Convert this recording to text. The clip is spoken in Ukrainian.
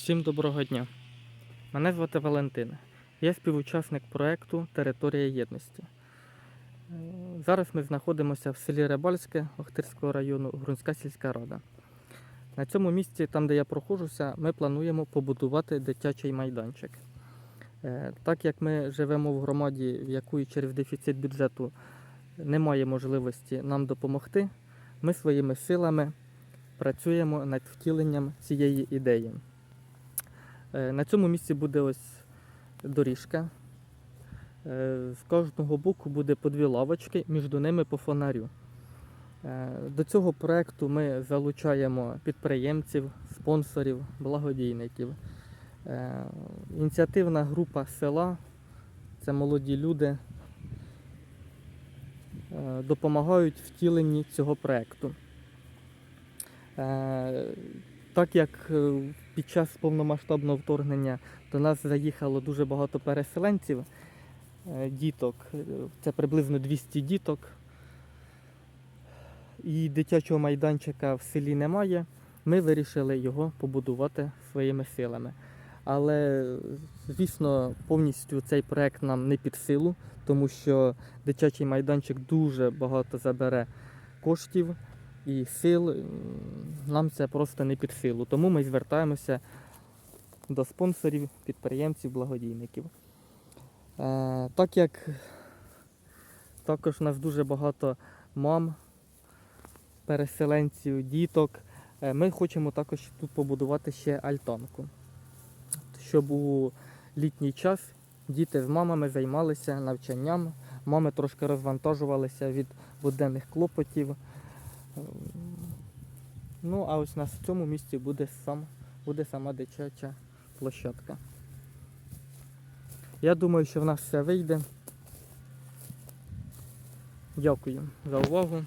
Всім доброго дня. Мене звати Валентин. Я співучасник проєкту Територія єдності. Е, Зараз ми знаходимося в селі Рибальське Охтирського району Грунська сільська рада. На цьому місці, там де я проходжуся, ми плануємо побудувати дитячий майданчик. Е, Так як ми живемо в громаді, в якої через дефіцит бюджету немає можливості нам допомогти, ми своїми силами працюємо над втіленням цієї ідеї. Е, На цьому місці буде ось доріжка. Е, З кожного боку буде по дві лавочки, між ними по фонарю. Е, До цього проєкту ми залучаємо підприємців, спонсорів, благодійників. Ініціативна група села це молоді люди. Допомагають втіленні цього проєкту. Так як е, під час повномасштабного вторгнення до нас заїхало дуже багато переселенців, е, діток, е, це приблизно 200 діток, і дитячого майданчика в селі немає, ми вирішили його побудувати своїми силами. Але, звісно, повністю цей проект нам не під силу, тому що дитячий майданчик дуже багато забере коштів і сил. Нам це просто не під силу. Тому ми звертаємося до спонсорів, підприємців, благодійників. Е, так як також у нас дуже багато мам, переселенців, діток, е, ми хочемо також тут побудувати ще альтанку, щоб у літній час діти з мамами займалися навчанням, мами трошки розвантажувалися від буденних клопотів. Ну, а ось в цьому місці буде, сам, буде сама дитяча площадка. Я думаю, що в нас все вийде. Дякую за увагу.